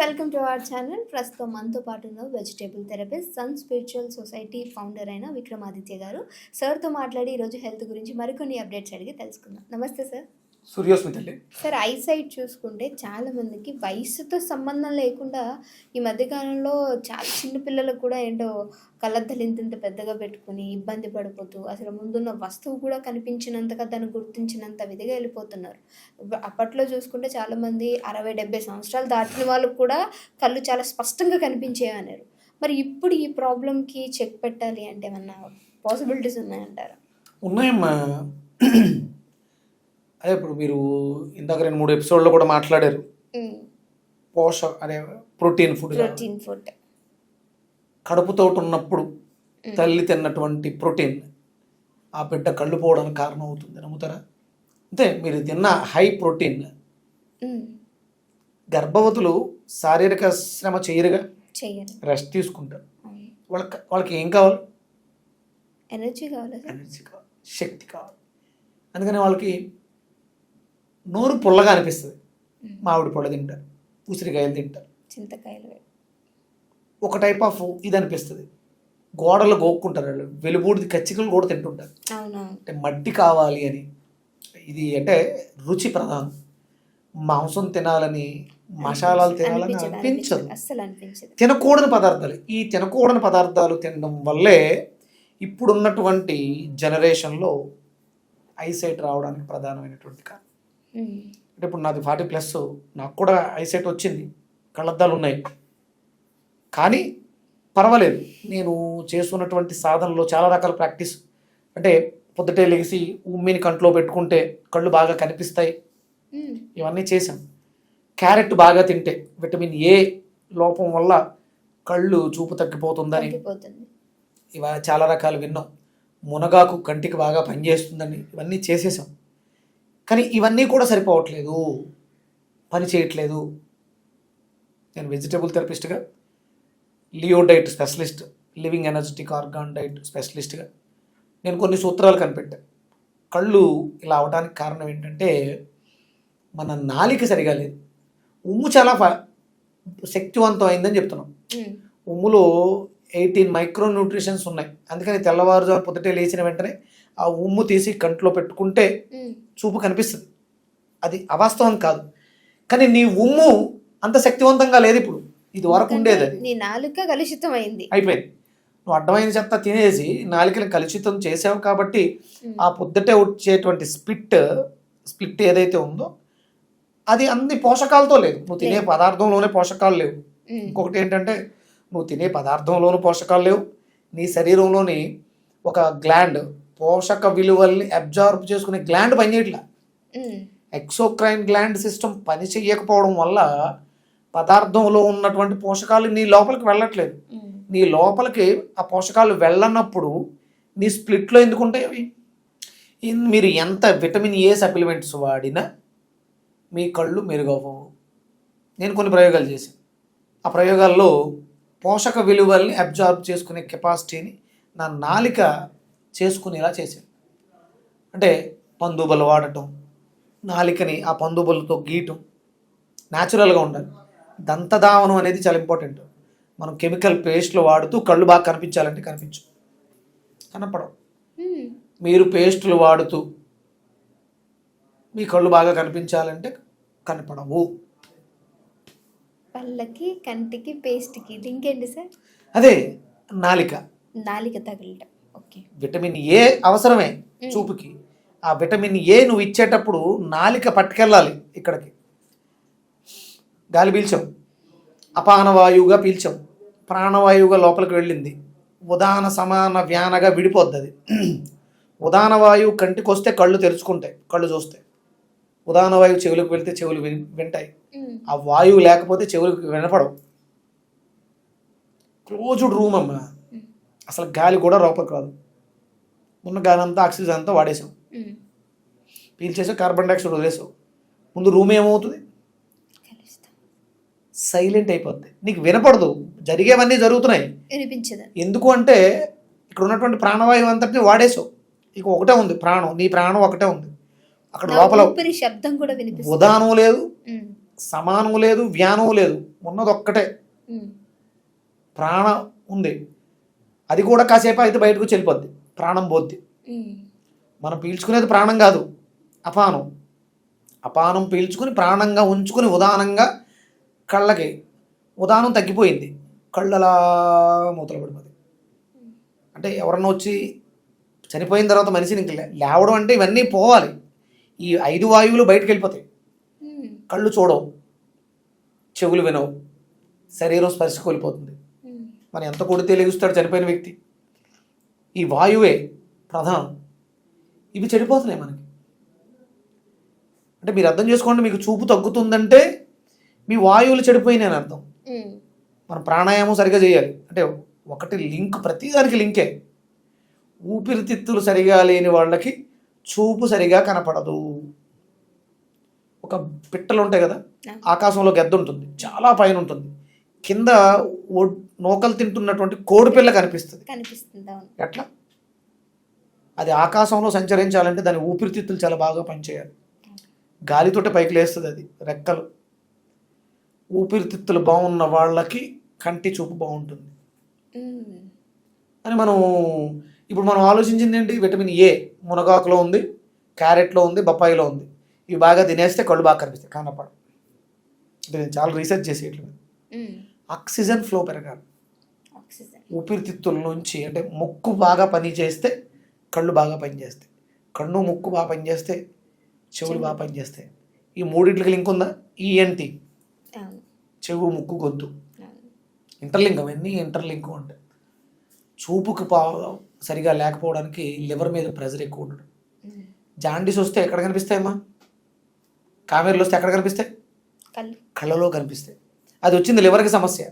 Welcome to our channel ప్రస్తుతం మనతో పాటు ఉన్న vegetable therapist sun spiritual society founder అయిన విక్రమాదిత్య గారు. సార్తో మాట్లాడి ఈరోజు హెల్త్ గురించి మరికొన్ని అప్డేట్స్ అడిగి తెలుసుకుందాం. నమస్తే సార్ సూర్యోస్మి తల్లి సార్ ఐసైట్ చూసుకుంటే చాలా మందికి వయసుతో సంబంధం లేకుండా ఈ మధ్యకాలంలో చాలా చిన్న పిల్లలకు కూడా ఏంటో కళ్ళద్దలు ఇంత పెద్దగా పెట్టుకుని ఇబ్బంది పడిపోతూ అసలు ముందున్న వస్తువు కూడా కనిపించినంతగా దాన్ని గుర్తించినంత విధిగా వెళ్ళిపోతున్నారు. అప్పట్లో చూసుకుంటే చాలా మంది అరవై డెబ్బై సంవత్సరాలు దాటిన వాళ్ళకు కూడా కళ్ళు చాలా స్పష్టంగా కనిపించేవన్నారు. మరి ఇప్పుడు ఈ ప్రాబ్లంకి చెక్ పెట్టాలి అంటే ఏమన్నా పాసిబిలిటీస్ ఉన్నాయంటారా? ఉన్నాయమ్మా. అదే ఇప్పుడు మీరు ఇందాక రెండు మూడు ఎపిసోడ్లో కూడా మాట్లాడారు. పోష అదే ప్రోటీన్ ఫుడ్ ప్రోటీన్ ఫుడ్. కడుపుతోటి ఉన్నప్పుడు తల్లి తిన్నటువంటి ప్రోటీన్ ఆ బిడ్డ కళ్ళు పోవడానికి కారణం అవుతుంది నమ్ముతారా? అంతే మీరు తిన్న హై ప్రోటీన్ గర్భవతులు శారీరక శ్రమ చేయరుగా? రెస్ట్ తీసుకుంటారు. వాళ్ళకి వాళ్ళకి ఏం కావాలి? ఎనర్జీ కావాలా. ఎనర్జీ కావాలి. శక్తి కావాలి. అందుకని వాళ్ళకి నోరు పుల్లగా అనిపిస్తుంది. మామిడి పళ్ళు తింటారు ఉసిరికాయలు తింటారు చింతకాయలు ఒక టైప్ ఆఫ్ ఇది అనిపిస్తుంది. గోడలు గోక్కుంటారు వాళ్ళు. వెలుబూడిది కచ్చికలు కూడా తింటుంటారు. అంటే మట్టి కావాలి అని. ఇది అంటే రుచి ప్రధానం. మాంసం తినాలని మసాలాలు తినాలని అనిపించదు, తినకూడని పదార్థాలు. ఈ తినకూడని పదార్థాలు తినడం వల్లే ఇప్పుడున్నటువంటి జనరేషన్లో ఐసైట్ రావడానికి ప్రధానమైనటువంటి కారణం. అంటే ఇప్పుడు నాది ఫార్టీ ప్లస్ నాకు కూడా ఐసైట్ వచ్చింది. కళ్ళద్దాలు ఉన్నాయి. కానీ పర్వాలేదు. నేను చేస్తున్నటువంటి సాధనలో చాలా రకాల ప్రాక్టీస్. అంటే పొద్దుటే లెగిసి ఉమ్మిని కంట్లో పెట్టుకుంటే కళ్ళు బాగా కనిపిస్తాయి. ఇవన్నీ చేశాం. క్యారెట్ బాగా తింటే విటమిన్ ఏ లోపం వల్ల కళ్ళు చూపు తగ్గిపోతుందని తగ్గిపోతుంది. ఇవ చాలా రకాలు విన్నాం. మునగాకు కంటికి బాగా పనిచేస్తుందని ఇవన్నీ చేసేసాం. కానీ ఇవన్నీ కూడా సరిపోవట్లేదు. పని చేయట్లేదు. నేను vegetable థెరపిస్ట్గా Leo diet specialist living energetic organ diet స్పెషలిస్ట్గా నేను కొన్ని సూత్రాలు కనిపెట్టాను కళ్ళు ఇలా అవడానికి కారణం ఏంటంటే మన నాలిక సరిగా లేదు. ఉమ్ము చాలా ఫ- శక్తివంతం అయిందని చెప్తున్నాం. ఉమ్. ఉమ్ములో ఎయిటీన్ మైక్రో న్యూట్రిషన్స్ ఉన్నాయి. అందుకని తెల్లవారుజాము పొద్దుటే లేచిన వెంటనే ఆ ఉమ్ము తీసి కంట్లో పెట్టుకుంటే. చూపు కనిపిస్తుంది. అది అవాస్తవం కాదు. కానీ నీ ఉమ్ము అంత శక్తివంతంగా లేదు ఇప్పుడు. ఇది వరకు ఉండేది నీ నాలుక కలుషితం అయింది. అయిపోయింది. నువ్వు అడ్డమైన చెత్త తినేసి నాలికని కలుషితం చేసావు కాబట్టి ఆ పొద్దుటే వచ్చేటువంటి స్ప్లిట్ స్ప్లిట్ ఏదైతే ఉందో అది అన్ని పోషకాలతో లేదు. నువ్వు తినే. పదార్థంలోనే పోషకాలు లేవు. ఇంకొకటి ఏంటంటే నువ్వు తినే పదార్థంలోనూ పోషకాలు లేవు. నీ శరీరంలోని ఒక గ్లాండ్ పోషక విలువల్ని అబ్జార్బ్ చేసుకునే గ్లాండ్ పనిచేయట్లా. ఎక్సోక్రైన్ గ్లాండ్ సిస్టమ్ పని చేయకపోవడం వల్ల పదార్థంలో ఉన్నటువంటి పోషకాలు నీ లోపలికి వెళ్ళట్లేదు. నీ లోపలికి ఆ పోషకాలు వెళ్ళనప్పుడు నీ స్ప్లిట్లో ఎందుకు ఉంటాయి అవి? మీరు ఎంత విటమిన్ ఏ సప్లిమెంట్స్ వాడినా మీ కళ్ళు మెరుగవ్వవు. నేను కొన్ని ప్రయోగాలు చేశాను. ఆ ప్రయోగాల్లో పోషక విలువల్ని అబ్జార్బ్ చేసుకునే కెపాసిటీని నా నాలిక చేసుకునేలా చేశాను అంటే పందుబలు వాడటం నాలికని ఆ పందుబలతో గీయటం న్యాచురల్గా ఉండాలి. దంతధావనం అనేది చాలా ఇంపార్టెంట్ మనం కెమికల్ పేస్ట్లు వాడుతూ కళ్ళు బాగా కనిపించాలంటే కనిపించు. కనపడవు. ఉమ్. మీరు పేస్టులు వాడుతూ మీ కళ్ళు బాగా కనిపించాలంటే కనపడవు. పళ్ళకి కంటికి పేస్ట్కి ఇంకేంటి సార్? అదే నాలిక. నాలిక తగలటం. విటమిన్ ఏ అవసరమే చూపుకి. ఆ విటమిన్ ఏ నువ్వు ఇచ్చేటప్పుడు నాలిక పట్టుకెళ్ళాలి ఇక్కడికి. గాలి పీల్చాం. అపాన వాయువుగా పీల్చాం. ప్రాణవాయువుగా లోపలికి వెళ్ళింది. ఉదాన సమాన వ్యానగా విడిపోద్ది అది. ఉదాన వాయువు కంటికి వస్తే కళ్ళు తెరుచుకుంటాయి కళ్ళు చూస్తాయి. ఉదాన వాయువు చెవులకు వెళ్తే చెవులు వింటాయి. ఆ వాయువు లేకపోతే చెవులకు వినపడవు. క్లోజ్డ్ రూమ్ అమ్మా. అసలు గాలి కూడా లోపలికి రాదు. ఉన్న గాలి అంతా ఆక్సిజన్ అంతా వాడేసాం. పీల్చేసావు కార్బన్ డైఆక్సైడ్ వదిలేసావు ముందు రూమ్ ఏమవుతుంది? సైలెంట్ అయిపోద్ది. నీకు వినపడదు. జరిగేవన్నీ జరుగుతున్నాయి. ఎందుకు అంటే ఇక్కడ ఉన్నటువంటి ప్రాణవాయువు అంతటిని వాడేసావు ఇక ఒకటే ఉంది ప్రాణం. నీ ప్రాణం ఒకటే ఉంది. అక్కడ లోపల శబ్దం కూడా ఉదానం లేదు. సమానం లేదు. వ్యానం లేదు. ఉన్నది ఒక్కటే. ప్రాణం ఉంది. అది కూడా కాసేపు అయితే బయటకు వెళ్ళిపోద్ది ప్రాణం పోద్ది. మనం పీల్చుకునేది ప్రాణం కాదు. అపానం. అపానం పీల్చుకుని ప్రాణంగా ఉంచుకుని ఉదానంగా కళ్ళకి ఉదానం తగ్గిపోయింది. కళ్ళలా మూతలు పడిపోతుంది అంటే ఎవరన్నా వచ్చి చనిపోయిన తర్వాత మనిషిని ఇంక లేవడం అంటే ఇవన్నీ పోవాలి. ఈ ఐదు వాయువులు బయటకు వెళ్ళిపోతాయి. కళ్ళు చూడవు. చెవులు వినవు. శరీరం స్పర్శ కోల్పోతుంది. మనం ఎంత కొడితే లెగుస్తాడు చనిపోయిన వ్యక్తి? ఈ వాయువే ప్రధానం. ఇవి చెడిపోతున్నాయి మనకి. అంటే మీరు అర్థం చేసుకోండి మీకు చూపు తగ్గుతుందంటే మీ వాయువులు చెడిపోయినాయి అని అర్థం. మనం ప్రాణాయామం సరిగా చేయాలి. అంటే ఒకటి లింక్ ప్రతిదానికి లింకే. ఊపిరితిత్తులు సరిగా లేని వాళ్ళకి చూపు సరిగా కనపడదు. ఒక పిట్టలు ఉంటాయి కదా? ఆకాశంలో గెద్ద ఉంటుంది. చాలా పైన ఉంటుంది. కింద నూకలు తింటున్నటువంటి కోడిపిల్ల కనిపిస్తుంది. ఎట్లా? అది ఆకాశంలో సంచరించాలంటే దాని ఊపిరితిత్తులు చాలా బాగా పనిచేయాలి. గాలితోటే పైకి లేస్తుంది అది రెక్కలు. ఊపిరితిత్తులు బాగున్న వాళ్ళకి కంటి చూపు బాగుంటుంది. అని మనం ఇప్పుడు మనం ఆలోచించింది ఏంటి? విటమిన్ ఏ మునగాకులో ఉంది క్యారెట్లో ఉంది బొప్పాయిలో ఉంది. ఇవి బాగా తినేస్తే కళ్ళు బాగా కనిపిస్తాయి కనపడ. నేను చాలా రీసెర్చ్ చేసి ఇట్లా. ఉమ్. ఆక్సిజన్ ఫ్లో పెరగాలి. ఊపిరితిత్తుల నుంచి అంటే ముక్కు బాగా పని చేస్తే కళ్ళు బాగా పనిచేస్తాయి కన్ను ముక్కు బాగా పనిచేస్తే చెవులు బాగా పనిచేస్తాయి ఈ మూడింటికి లింక్ ఉందా? ఈఎన్టీ అవును. చెవు ముక్కు గొంతు. ఇంటర్లింక్ అవన్నీ ఇంటర్లింక్ ఉంటాయి చూపుకు పా సరిగా లేకపోవడానికి లివర్ మీద ప్రెజర్ ఎక్కువ ఉండడం. జాండీస్ వస్తే ఎక్కడ కనిపిస్తాయమ్మా? కామెర్లు వస్తే ఎక్కడ కనిపిస్తాయి? కళ్ళు. కళ్ళలో కనిపిస్తాయి. అది వచ్చింది లివర్కి సమస్య.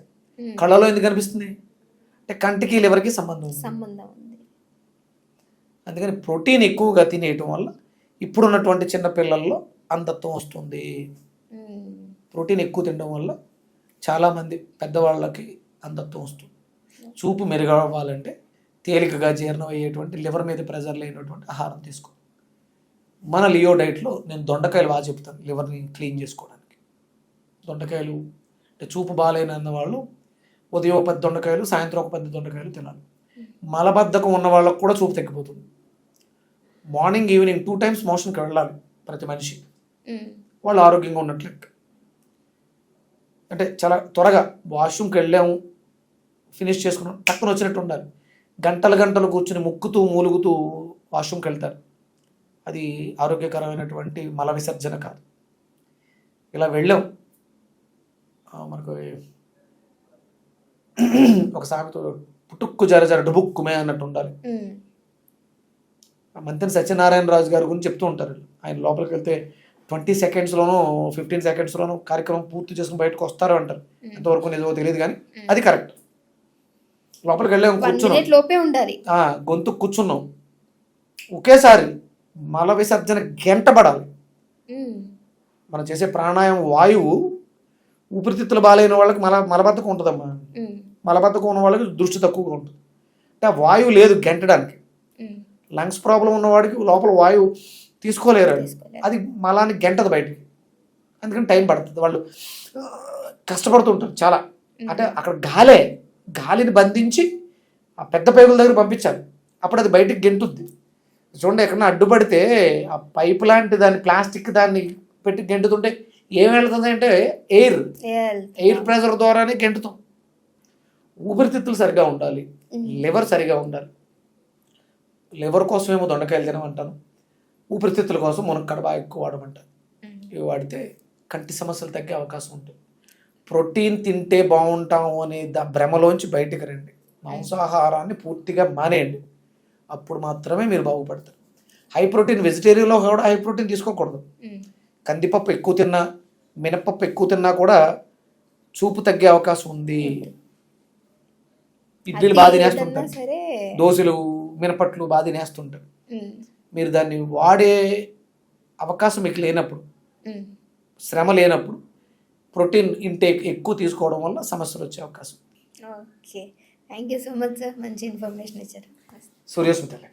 కళ్ళలో ఎందుకు కనిపిస్తుంది? అంటే కంటికి లివర్కి సంబంధం ఉంది. సంబంధం ఉంది. అందుకని ప్రోటీన్ ఎక్కువగా తినేయటం వల్ల ఇప్పుడున్నటువంటి చిన్న పిల్లల్లో అంధత్వం వస్తుంది. ప్రోటీన్ ఎక్కువ తినడం వల్ల చాలామంది పెద్దవాళ్ళకి అంధత్వం వస్తుంది. చూపు మెరుగవ్వాలంటే తేలికగా జీర్ణం అయ్యేటువంటి లివర్ మీద ప్రెజర్ లేనటువంటి ఆహారం తీసుకో మన లియో డైట్లో నేను దొండకాయలు బాగా చెప్తాను లివర్ని క్లీన్ చేసుకోవడానికి. దొండకాయలు అంటే చూపు బాగాలేనన్న వాళ్ళు ఉదయం ఒక పది దొండకాయలు సాయంత్రం ఒక పది దొండకాయలు తినాలి. మలబద్ధకం ఉన్న వాళ్ళకు కూడా చూపు తగ్గిపోతుంది. మార్నింగ్ ఈవినింగ్ టూ టైమ్స్ మోషన్కి వెళ్ళాలి ప్రతి మనిషి. వాళ్ళు ఆరోగ్యంగా ఉన్నట్లు. అంటే చాలా త్వరగా వాష్రూమ్కి వెళ్ళాము ఫినిష్ చేసుకున్నాం టక్కున వచ్చినట్టు ఉండాలి. గంటలు గంటలు కూర్చుని ముక్కుతూ మూలుగుతూ వాష్రూమ్కి వెళ్తారు. అది ఆరోగ్యకరమైనటువంటి మల విసర్జన కాదు. ఇలా వెళ్ళాం. మనకు ఒక సామెత పుట్టుక్కు జర జర డుబుక్కుమే అన్నట్టు ఉండాలి. మంత్రి సత్యనారాయణ రాజు గారి గురించి చెప్తూ ఉంటారు ఆయన లోపలికి వెళ్తే ట్వంటీ సెకండ్స్లోనూ ఫిఫ్టీన్ సెకండ్స్లోనూ కార్యక్రమం పూర్తి చేసుకుని బయటకు వస్తారు అంటారు. ఎంతవరకు నిజమో తెలియదు కానీ అది కరెక్ట్. లోపలికి వెళ్ళాం వన్ కూర్చున్నాం. గొంతు కూర్చున్నాం. ఒకేసారి మల విసర్జన గంట పడాలి. మనం చేసే ప్రాణాయామం వాయువు ఊపిరితిత్తులు బాగాలేని వాళ్ళకి మల మలబద్ధకం ఉంటుందమ్మా. మలబద్ధకం ఉన్న వాళ్ళకి దృష్టి తక్కువగా ఉంటుంది. అంటే వాయువు లేదు గెంటడానికి. లంగ్స్ ప్రాబ్లం ఉన్నవాడికి లోపల వాయువు తీసుకోలేరు. అది. మలాన్ని గెంటది బయటికి. అందుకని టైం పడుతుంది. వాళ్ళు కష్టపడుతుంటారు చాలా. అంటే అక్కడ గాలే గాలిని బంధించి ఆ పెద్ద పైపుల దగ్గర పంపించాలి. అప్పుడు అది బయటికి గెంటుద్ది. చూడండి ఎక్కడన్నా అడ్డుపడితే ఆ పైపు లాంటి దాన్ని ప్లాస్టిక్ దాన్ని పెట్టి గెంటుతుంటే ఏం వెళ్తుంది అంటే ఎయిర్. ఎయిర్ ప్రెషర్ ద్వారానే గెంటుతాం. ఊపిరితిత్తులు సరిగా ఉండాలి. లివర్ సరిగా ఉండాలి. లివర్ కోసమేమో దొండకాయలు తినమంటాను. ఊపిరితిత్తుల కోసం మునక్కాడ బాగా ఎక్కువ వాడమంటాను. ఉమ్. ఇవి వాడితే కంటి సమస్యలు తగ్గే అవకాశం ఉంటుంది. ప్రోటీన్ తింటే బాగుంటాము అనే దా భ్రమలోంచి బయటికి రండి. మాంసాహారాన్ని పూర్తిగా మానేయండి. అప్పుడు మాత్రమే మీరు బాగుపడతారు. హై ప్రోటీన్ వెజిటేరియన్లో కూడా హై ప్రోటీన్ తీసుకోకూడదు. కందిపప్పు ఎక్కువ తిన్నా మినపప్పు ఎక్కువ తిన్నా కూడా చూపు తగ్గే అవకాశం ఉంది. ఇడ్లీలు బాగా తినేస్తుంటారు. దోశలు మినపట్లు బాగా తినేస్తుంటారు. మీరు దాన్ని వాడే అవకాశం మీకు లేనప్పుడు. శ్రమ లేనప్పుడు ప్రోటీన్ ఇంటేక్ ఎక్కువ తీసుకోవడం వల్ల సమస్యలు వచ్చే అవకాశం okay. Thank you so much sir మంచి ఇన్ఫర్మేషన్ ఇచ్చారు. సూర్యస్మితలే.